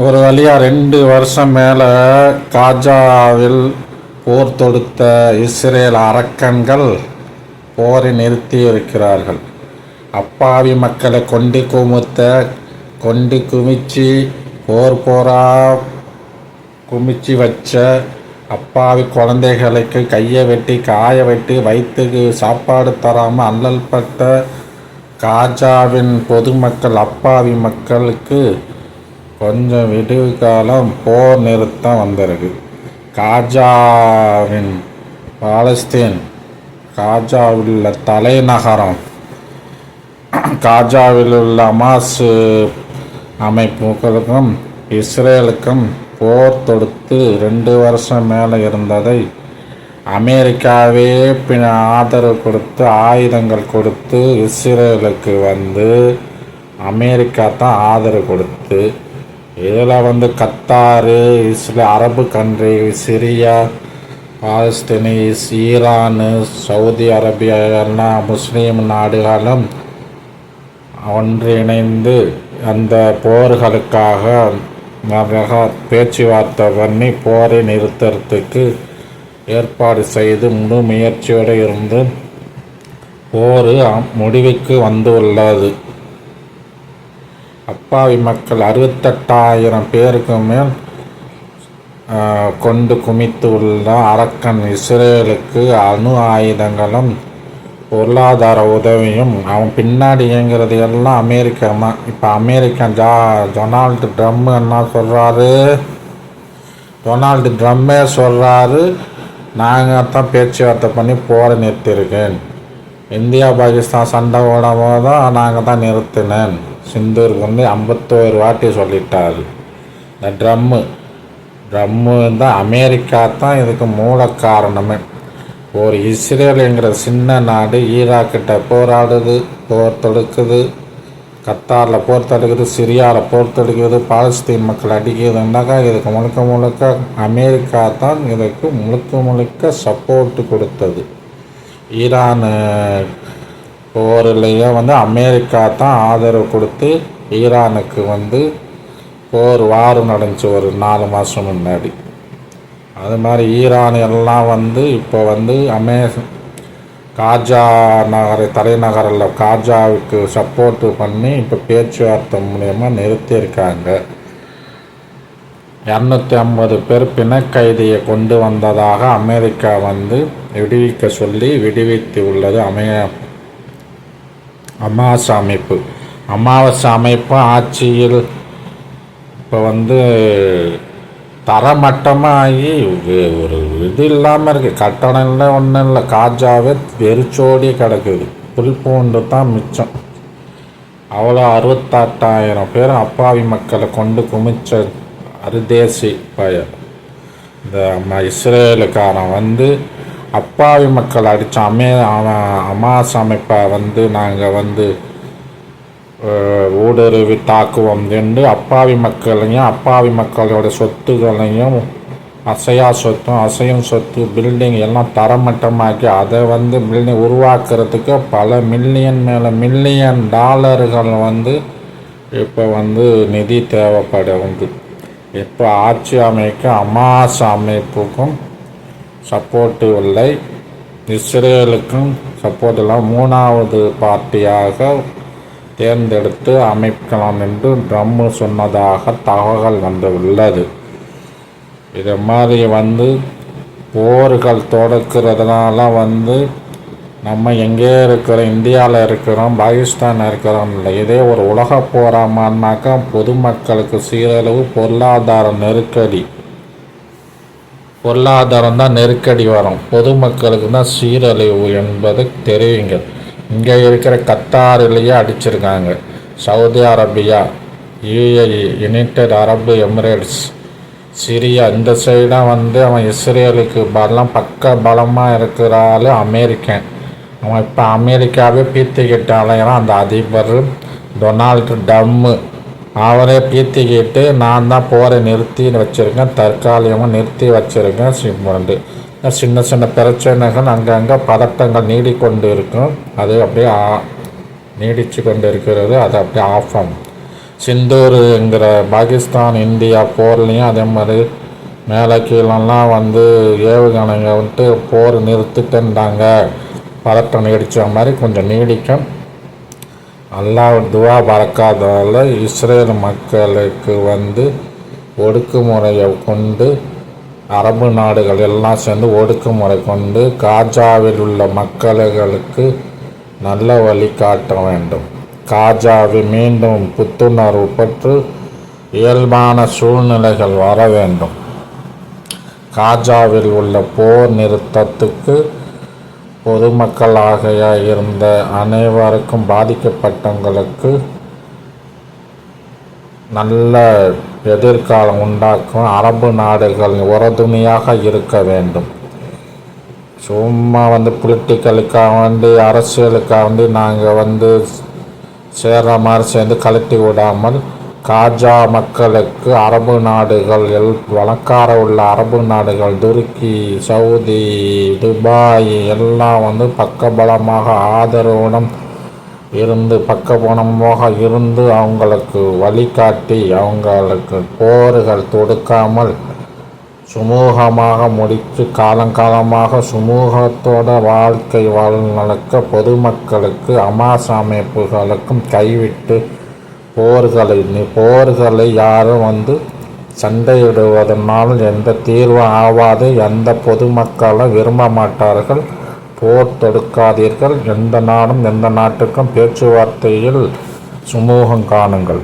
ஒரு வழியாக ரெண்டு வருஷம் மேலே காஜாவில் போர் தொடுத்த இஸ்ரேல் அரக்கன்கள் போரை நிறுத்தி இருக்கிறார்கள் அப்பாவி மக்களை கொண்டு குமுத்த கொண்டு குமிச்சு போர் போரா குமிச்சு வச்ச அப்பாவி குழந்தைகளுக்கு கையை வெட்டி காய வெட்டி வயிற்றுக்கு சாப்பாடு தராமல் அல்லல்பட்ட காஜாவின் பொதுமக்கள் அப்பாவி மக்களுக்கு கொஞ்சம் விடுவு காலம் போர் நிறுத்தம் வந்திருக்கு காஜாவின் பாலஸ்தீன் காஜாவில் உள்ள தலைநகரம் காஜாவில் உள்ள அமாஸ் அமைப்புகளுக்கும் இஸ்ரேலுக்கும் போர் தொடுத்து ரெண்டு வருஷம் மேலே இருந்ததை அமெரிக்காவே பின் ஆதரவு கொடுத்து ஆயுதங்கள் கொடுத்து இஸ்ரேலுக்கு வந்து அமெரிக்கா தான் ஆதரவு கொடுத்து இதில் வந்து கத்தாரு இஸ்ல அரபு கண்ட்ரி சிரியா பாலஸ்தீனிஸ் ஈரானு சவுதி அரேபியா எல்லாம் முஸ்லீம் நாடுகளும் ஒன்றிணைந்து அந்த போர்களுக்காக நிறைய பேச்சுவார்த்தை பண்ணி போரை நிறுத்துறதுக்கு ஏற்பாடு செய்து முழு முயற்சியோடு இருந்து போர் முடிவுக்கு வந்துள்ளது அப்பாவி மக்கள் அறுபத்தெட்டாயிரம் பேருக்கு மேல் கொண்டு குமித்து உள்ள அரக்கன் இஸ்ரேலுக்கு அணு ஆயுதங்களும் பொருளாதார உதவியும் அவன் பின்னாடி இயங்குறது எல்லாம் அமெரிக்கா தான் இப்போ அமெரிக்கன் ஜா டொனால்டு ட்ரம் என்ன சொல்கிறாரு டொனால்டு ட்ரம்மே சொல்கிறாரு நாங்கள் தான் பேச்சுவார்த்தை பண்ணி போரை நிறுத்தியிருக்கேன். இந்தியா பாகிஸ்தான் சண்டை ஓடும் போது தான் நாங்கள் தான் நிறுத்தினேன். சிந்தூருக்கு வந்து ஐம்பத்தோரு வாட்டி சொல்லிட்டார். இந்த ட்ரம்மு. ட்ரம்மு தான் அமெரிக்கா தான் இதுக்கு மூல காரணமே. ஒரு இஸ்ரேலுங்கிற சின்ன நாடு ஈராக்கிட்ட போராடுது போர் தடுக்குது கத்தாரில் போர் தடுக்குது சிரியாவில் போர் தடுக்குது பாலஸ்தீன் மக்கள் அடிக்கிறதுனாக்கா இதுக்கு முழுக்க முழுக்க அமெரிக்கா தான் இதுக்கு முழுக்க முழுக்க சப்போர்ட் கொடுத்தது. ஈரான் போர்லேயே வந்து அமெரிக்கா தான் ஆதரவு கொடுத்து ஈரானுக்கு வந்து போர் வாரம் நடந்துச்சு ஒரு நாலு மாதம் முன்னாடி. அது மாதிரி ஈரான் எல்லாம் வந்து இப்போ வந்து அமே காஜா நகர தலைநகரில் காஜாவுக்கு சப்போர்ட்டு பண்ணி இப்போ பேச்சுவார்த்தை மூலயமா நிறுத்தியிருக்காங்க. இரநூத்தி ஐம்பது பேர் பிணக்கைதியை கொண்டு வந்ததாக அமெரிக்கா வந்து விடுவிக்க சொல்லி விடுவித்து உள்ளது அமைய அமாவாசை அமைப்பு அமாவாசை அமைப்பு ஆட்சியில் இப்போ வந்து தரமட்டமாகி ஒரு இது இல்லாமல் இருக்குது கட்டணம் இல்லை ஒன்றும் இல்லை. காஜாவே வெறிச்சோடி கிடக்குது. புல் பூண்டு தான் மிச்சம். அவ்வளோ அறுபத்தாட்டாயிரம் பேர் அப்பாவி மக்களை கொண்டு குமிச்ச அருதேசி பய இந்த இஸ்ரேலுக்காரன் வந்து அப்பாவி மக்கள் அடித்த அமே அவன் அமாஸ் அமைப்பை வந்து நாங்கள் வந்து ஊடுருவி தாக்குவோம் என்று அப்பாவி மக்களையும் அப்பாவி மக்களோட சொத்துக்களையும் அசையா சொத்தும் அசையும் சொத்து பில்டிங் எல்லாம் தரமட்டமாக்கி அதை வந்து பில்டிங் உருவாக்குறதுக்கு பல மில்லியன் மேலே மில்லியன் டாலர்கள் வந்து இப்போ வந்து நிதி தேவைப்படுது இப்போ ஆட்சி அமைக்க அமாஸ் அமைப்புக்கும் சப்போர்ட்டு இல்லை. இஸ்ரேலுக்கும் சப்போர்ட் இல்லை. மூணாவது பார்ட்டியாக தேர்ந்தெடுத்து அமைக்கலாம் என்று ட்ரம்மு சொன்னதாக தகவல் வந்து உள்ளது இது மாதிரி வந்து போர்கள் தொடக்கிறதுனால வந்து நம்ம எங்கே இருக்கிறோம் இந்தியாவில் இருக்கிறோம் பாகிஸ்தான் இருக்கிறோம் இல்லை. இதே ஒரு உலக போராமான்னாக்கா பொதுமக்களுக்கு சீரழிவு பொருளாதார நெருக்கடி பொருளாதாரம் தான் நெருக்கடி வரும். பொதுமக்களுக்கு தான் சீரழிவு என்பது தெரியுங்க இங்கே இருக்கிற கத்தாரிலேயே அடிச்சிருக்காங்க. Saudi Arabia UAE United Arab Emirates. Syria இந்த சைடாக வந்து அவன் இஸ்ரேலுக்கு பலம் பக்க பலமாக இருக்கிற அமெரிக்கன். அவன் இப்போ அமெரிக்காவே பீத்திக்கிட்டாலையெல்லாம் அந்த அதிபர் டொனால்டு டம்மு அவரே பீத்திக்கிட்டு நான் தான் போரை நிறுத்தி வச்சுருக்கேன் தற்காலிகமாக நிறுத்தி வச்சுருக்கேன் சிம்மண்டு சின்ன சின்ன பிரச்சனைகள் அங்கங்கே பதட்டங்கள் நீடிக்கொண்டு இருக்கும் அது அப்படியே ஆ- நீடிச்சு கொண்டு இருக்கிறது அது அப்படியே ஆஃப் ஆகும். சிந்தூருங்கிற பாகிஸ்தான் இந்தியா போர்லேயும் அதே மாதிரி மேலே கீழெல்லாம் வந்து ஏவுகணைங்க வந்துட்டு போர் நிறுத்திட்டுன்றாங்க பதட்டம் நீடித்த மாதிரி கொஞ்சம் நீடிக்கும். அல்லாஹ் துவா பறக்காதால் இஸ்ரேல் மக்களுக்கு வந்து ஒடுக்குமுறையை கொண்டு அரபு நாடுகள் எல்லாம் சேர்ந்து ஒடுக்குமுறை கொண்டு காஜாவில் உள்ள மக்களுக்கு நல்ல வழிகாட்ட வேண்டும். காஜாவை மீண்டும் புத்துணர்வு பெற்று இயல்பான சூழ்நிலைகள் வர வேண்டும். காஜாவில் உள்ள போர் நிறுத்தத்துக்கு பொதுமக்களாக இருந்த அனைவருக்கும் பாதிக்கப்பட்டவங்களுக்கு நல்ல எதிர்காலம் உண்டாக்கும். அரபு நாடுகள் உறுதுணையாக இருக்க வேண்டும். சும்மா வந்து பொலிட்டிக்கலுக்காக வந்து அரசியலுக்காக வந்து நாங்கள் வந்து சேர்ற மாதிரி சேர்ந்து கழட்டி விடாமல் காஜா மக்களுக்கு அரபு நாடுகள் எல் வழக்கார உள்ள அரபு நாடுகள் துருக்கி சவுதி துபாய் எல்லாம் வந்து பக்கபலமாக ஆதரவுடன் இருந்து பக்கபலமாக இருந்து அவங்களுக்கு வழிகாட்டி அவங்களுக்கு போர்கள் தொடுக்காமல் சுமூகமாக முடித்து காலங்காலமாக சுமூகத்தோட வாழ்க்கை வாழ்நடக்க பொதுமக்களுக்கு அமாச அமைப்புகளுக்கும் கைவிட்டு போர்களை நீ போர்களை யாரும் வந்து சண்டையிடுவதனால் எந்த தீர்வும் ஆவாது. எந்த பொதுமக்களும் விரும்ப மாட்டார்கள்? போர் தொடுக்காதீர்கள். எந்த நாடும் எந்த நாட்டுக்கும் பேச்சுவார்த்தையில் சுமூகம் காணுங்கள்.